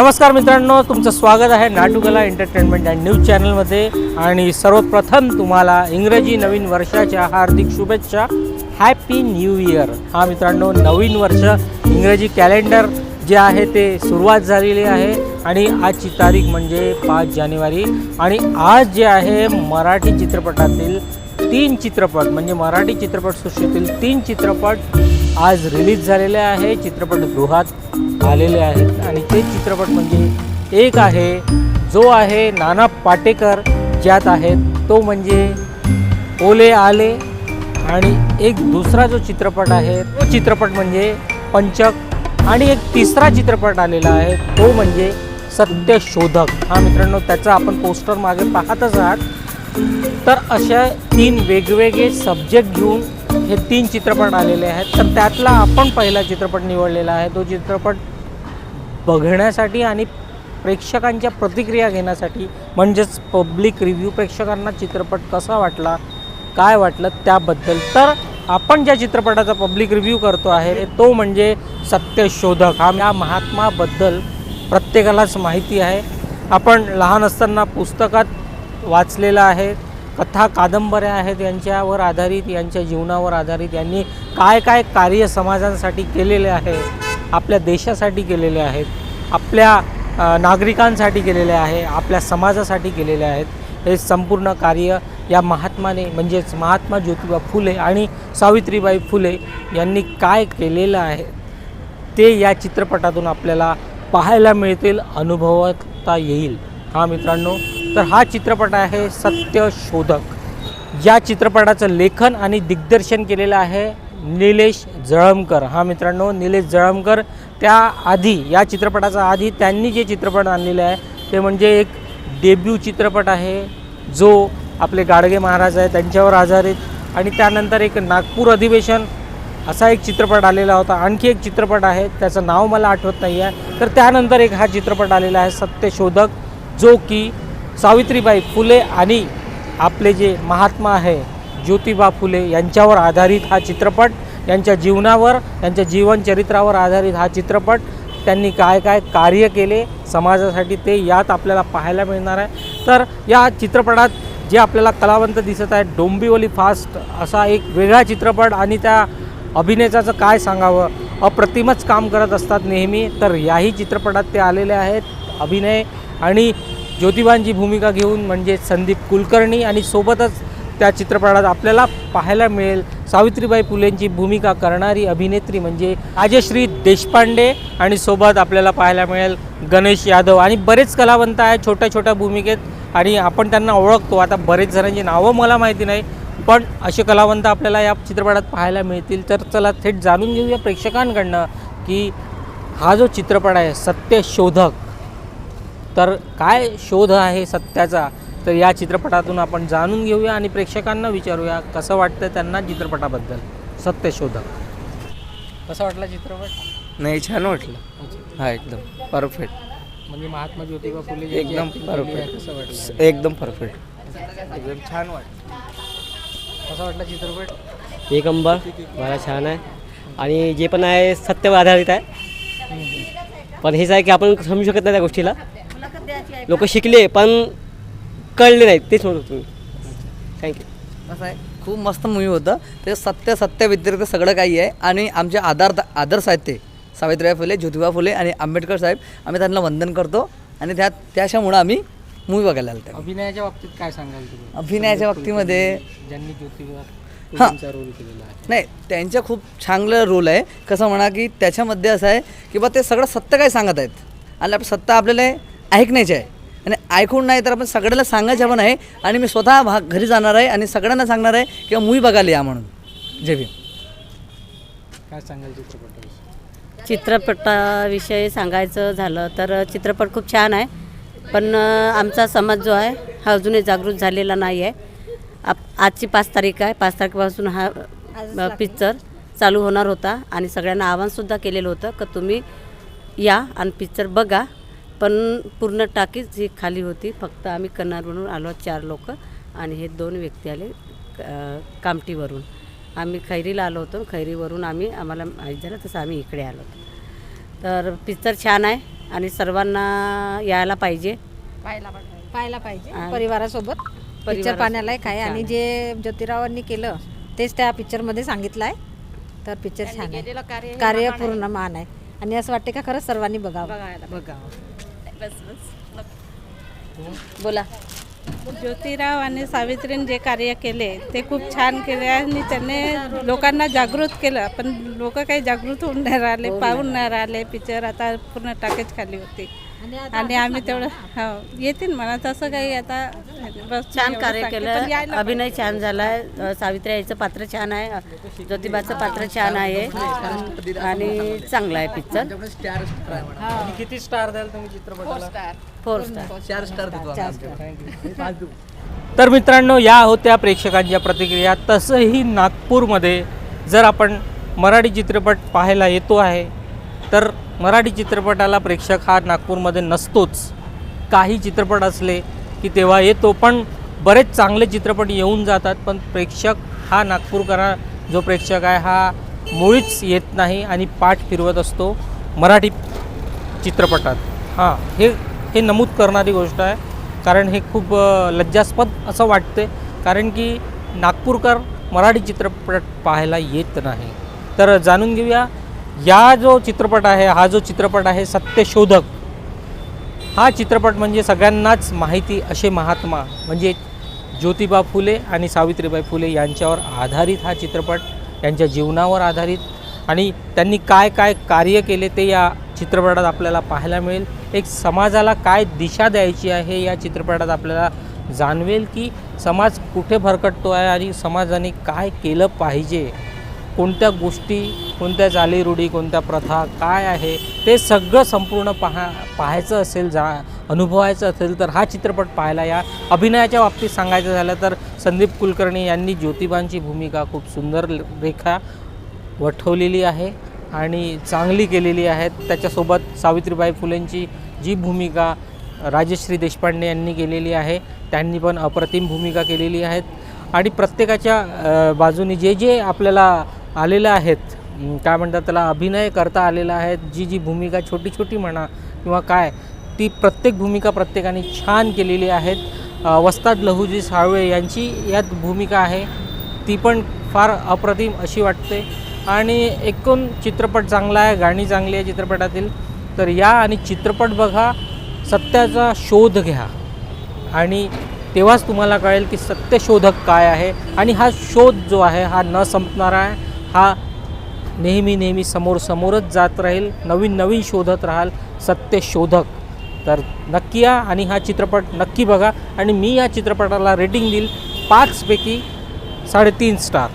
नमस्कार मित्रांनो तुमचं स्वागत आहे नाटुकला एंटरटेनमेंट अँड न्यूज चॅनलमध्ये आणि सर्वप्रथम तुम्हाला इंग्रजी नवीन वर्षाच्या हार्दिक शुभेच्छा. हॅपी न्यू इयर हा मित्रांनो नवीन वर्ष इंग्रजी कॅलेंडर जे आहे ते सुरुवात झालेली आहे. आणि आजची तारीख म्हणजे पाच जानेवारी. आणि आज जे आहे मराठी चित्रपटातील तीन चित्रपट म्हणजे मराठी चित्रपटसृष्टीतील तीन चित्रपट आज रिलीज झालेले आहे. चित्रपटगृहात आलेले आहेत. आणि ते चित्रपट म्हणजे एक आहे जो आहे नाना पाटेकर ज्यात आहेत. तो म्हणजे ओले आले आणि एक दुसरा जो चित्रपट आहे तो चित्रपट म्हणजे पंचक आणि एक तिसरा चित्रपट आलेला आहे तो म्हणजे सत्यशोधक. हा मित्रांनो त्याचा आपण पोस्टर मागे पाहतच आहात. तर अशा तीन वेगवेगळे सब्जेक्ट घेऊन हे तीन चित्रपट आलेले आहेत. तर त्यातला आपण पहिला चित्रपट निवडलेला आहे. तो चित्रपट बघण्यासाठी आणि प्रेक्षकांच्या प्रतिक्रिया घेण्यासाठी म्हणजेच पब्लिक रिव्ह्यू प्रेक्षकांना चित्रपट कसा वाटला काय वाटलं त्याबद्दल. तर आपण ज्या चित्रपटाचा पब्लिक रिव्ह्यू करतो आहे तो म्हणजे सत्यशोधक. हा या महात्माबद्दल प्रत्येकालाच माहिती आहे. आपण लहान असताना पुस्तकात वाचलेलं आहे. कथा कादंबऱ्या आहेत यांच्यावर आधारित यांच्या जीवनावर आधारित यांनी काय काय कार्य समाजांसाठी केलेले आहे आपल्या देशासाठी केलेले आहेत आपल्या नागरिकांसाठी केलेले आहे आपल्या समाजासाठी केलेले आहेत हे संपूर्ण कार्य या महात्माने म्हणजेच महात्मा ज्योतिबा फुले आणि सावित्रीबाई फुले यांनी काय केलेलं आहे ते या चित्रपटातून आपल्याला पाहायला मिळतील अनुभवता येईल. हा मित्रांनो तर हा चित्रपट आहे सत्यशोधक. या चित्रपटाचं लेखन आणि दिग्दर्शन केलेलं आहे निलेश जळमकर. हा मित्रांनो निलेश जळमकर. त्याआधी या चित्रपटाचा आधी त्यांनी जे चित्रपट आणलेले आहे ते म्हणजे एक डेब्यू चित्रपट आहे जो आपले गाडगे महाराज आहे त्यांच्यावर आधारित. आणि त्यानंतर एक नागपूर अधिवेशन असा एक चित्रपट आलेला होता. आणखी एक चित्रपट आहे त्याचं नाव मला आठवत नाही आहे तर त्यानंतर एक हा चित्रपट आलेला आहे सत्यशोधक जो की सावित्रीबाई फुले आणि आपले जे महात्मा आहे ज्योतिबा फुले यांच्यावर आधारित हा चित्रपट यांच्या जीवनावर त्यांच्या जीवनचरित्रावर आधारित हा चित्रपट त्यांनी काय काय कार्य केले समाजासाठी ते यात आपल्याला पाहायला मिळणार आहे. तर या चित्रपटात जे आपल्याला कलावंत दिसत आहे डोंबिवली फास्ट असा एक वेगळा चित्रपट आणि त्या अभिनेत्याचं काय सांगावं? अप्रतिमच काम करत असतात नेहमी. तर याही चित्रपटात ते आलेले आहेत अभिनय आणि ज्योतिबांची भूमिका घेऊन म्हणजे संदीप कुलकर्णी आणि सोबतच त्या चित्रपटात आपल्याला पाहायला मिळेल सावित्रीबाई फुलेंची भूमिका करणारी अभिनेत्री म्हणजे राजश्री देशपांडे आणि सोबत आपल्याला पाहायला मिळेल गणेश यादव. आणि बरेच कलावंत आहेत छोट्या छोट्या भूमिकेत आणि आपण त्यांना ओळखतो. आता बरेच जणांची नावं मला माहिती नाही पण असे कलावंत आपल्याला या चित्रपटात पाहायला मिळतील. तर चला थेट जाणून घेऊया प्रेक्षकांकडनं की हा जो चित्रपट आहे सत्यशोधक तर काय शोध आहे सत्याचा? तर या चित्रपटातून आपण जाणून घेऊया आणि प्रेक्षकांना विचारूया कसं वाटतं त्यांना चित्रपटाबद्दल? सत्यशोधक कसा वाटला चित्रपट? नाही छान वाटलं. हा एकदम परफेक्ट म्हणजे महात्मा ज्योतिबा फुले जी एकदम आहे, कसं परफेक्ट वाटलं? एकदम परफेक्ट एकदम छान वाटलं. कसा वाटला चित्रपट? एक नंबर मला छान आहे. आणि जे पण आहे सत्यावर आधारित आहे. पण हेच आहे की आपण समजू शकत नाही त्या गोष्टीला. लोक शिकले पण कळले नाहीत तेच म्हणतो तुम्ही थँक्यू असं आहे. खूप मस्त मूवी होतं. ते सत्य सत्य व्यतिरिक्त सगळं काही आहे. आणि आमचे आधार आदर्श आहेत ते. सावित्रीबाई फुले ज्योतिबा फुले आणि आंबेडकर साहेब. आम्ही त्यांना वंदन करतो. आणि त्यात त्याच्यामुळं आम्ही मूवी बघायला आलो अभिनयाच्या बाबतीत काय सांगाल तुम्ही? अभिनयाच्या बाबतीमध्ये ज्यांनी ज्योतिबा हां. फुलेंचा रोल केलेला आहे. नाही त्यांच्या खूप चांगलं रोल आहे. कसं म्हणा की त्याच्यामध्ये असं आहे की बा ते सगळं सत्य काय सांगत आहेत. आणि सत्य आपल्याला ऐकण्याचे आहे. आणि ऐकून नाही तर आपण सगळ्याला सांगायचं पण आहे आणि मी स्वतः भा घरी जाणार आहे आणि सगळ्यांना सांगणार आहे किंवा मूवी बघायला या म्हणून. जय भीम. काय सांगाल चित्रपटाविषयी? चित्रपटाविषयी सांगायचं झालं तर चित्रपट खूप छान आहे. पण आमचा समाज जो आहे हा अजूनही जागृत झालेला नाही आहे. आप आजची पाच तारीख आहे. पाच तारखेपासून हा पिक्चर चालू होणार होता आणि सगळ्यांना आव्हानसुद्धा केलेलं होतं का तुम्ही या आणि पिक्चर बघा. पण पूर्ण टाकीच ही खाली होती फक्त आम्ही कन्नडवरून आलो चार लोक आणि हे दोन व्यक्ती आले कामटीवरून. आम्ही खैरीला आलो होतो खैरीवरून आम्ही आम्हाला माहीत झालं तसं आम्ही इकडे आलो होतो. तर पिक्चर छान आहे आणि सर्वांना यायला पाहिजे. पाहायला पाहिजे. आणि- परिवारासोबत. पिक्चर परिवारासोबत पाहण्यालायक आहे. आणि जे ज्योतिरावांनी केलं तेच त्या पिक्चरमध्ये सांगितलं आहे तर पिक्चर छान आहे. कार्य पूर्ण मान आहे. आणि असं वाटते का खरंच सर्वांनी बघावं. बोला. ज्योतिराव आणि सावित्रीने जे कार्य केले ते खूप छान केले आणि त्यांनी लोकांना जागृत केलं. पण लोक काही जागृत होऊन नाही राहिले पाहून नाही राहिले. पिक्चर आता पूर्ण टाकेच खाली होती. आणि आम्ही तेवढं हो येतील म्हणा तसं काही आता बस छान कार्य केलं. अभिनय छान झालाय. सावित्री आईचं पात्र छान आहे. ज्योतिबाचं पात्र छान आहे. आणि चांगलं आहे पिक्चर. किती स्टार द्याल तुम्ही चित्रपटाला? फोर स्टार चार स्टार. तर मित्रांनो या होत्या प्रेक्षकांच्या प्रतिक्रिया. तसंही नागपूरमध्ये जर आपण मराठी चित्रपट पाहायला येतो आहे तर मराठी चित्रपटाला प्रेक्षक हा नागपूरमध्ये नसतोच. काही चित्रपट असले की तेव्हा येतो पण बरेच चांगले चित्रपट येऊन जातात पण प्रेक्षक हा नागपूरकरा जो प्रेक्षक आहे हा मुळीच येत नाही आणि पाठ फिरवत असतो मराठी चित्रपटात. हां हे हे नमूद करणारी गोष्ट आहे. कारण हे खूप लज्जास्पद असं वाटते कारण की नागपूरकर मराठी चित्रपट पाहायला येत नाही. तर जाणून घेऊया या जो चित्रपट आहे हा जो चित्रपट आहे सत्यशोधक हा चित्रपट म्हणजे सगळ्यांनाच माहिती असे महात्मा म्हणजे ज्योतिबा फुले आणि सावित्रीबाई फुले यांच्यावर आधारित हा चित्रपट यांच्या जीवनावर आधारित आणि त्यांनी काय काय कार्य केले ते या चित्रपटात आपल्याला पाहायला मिळेल. एक समाजाला काय दिशा द्यायची आहे या चित्रपटात आपल्याला जाणवेल की समाज कुठे भरकटतो आहे आणि समाजाने काय केलं पाहिजे. कोणत्या गोष्टी कोणत्या चालीरूढी कोणत्या प्रथा काय आहे ते सगळं संपूर्ण पहा पाहायचं असेल जा अनुभवायचं असेल तर हा चित्रपट पाहायला या. अभिनयाच्या बाबतीत सांगायचं झालं तर संदीप कुलकर्णी यांनी ज्योतिबांची भूमिका खूप सुंदर रेखा वठवलेली आहे आणि चांगली केलेली आहे. त्याच्यासोबत सावित्रीबाई फुलेंची जी भूमिका राजश्री देशपांडे यांनी केलेली आहे त्यांनी पण अप्रतिम भूमिका केलेली आहेत आणि प्रत्येकाच्या बाजूने जे जे आपल्याला आलेल्या आहेत. काय म्हणतात त्याला? अभिनय करता आलेला आहे जी जी भूमिका छोटी छोटी म्हणा किंवा काय ती प्रत्येक भूमिका प्रत्येकाने छान केलेली आहेत. वस्ताद लहुजी साळवे यांची यात भूमिका आहे. ती पण फार अप्रतिम अशी वाटते. आणि एकूण चित्रपट चांगला आहे. गाणी चांगली आहे चित्रपटातील. तर या आणि चित्रपट बघा सत्याचा शोध घ्या. आणि तेव्हाच तुम्हाला कळेल की सत्यशोधक काय आहे. आणि हा शोध जो आहे हा न संपणारा आहे. हा नेहमी नेहमी समोर समोरच जात राहील नवीन नवीन शोधत राहाल सत्यशोधक. तर नक्की या आणि हा चित्रपट नक्की बघा आणि मी या चित्रपटाला रेटिंग देईल पाचपैकी साडेतीन स्टार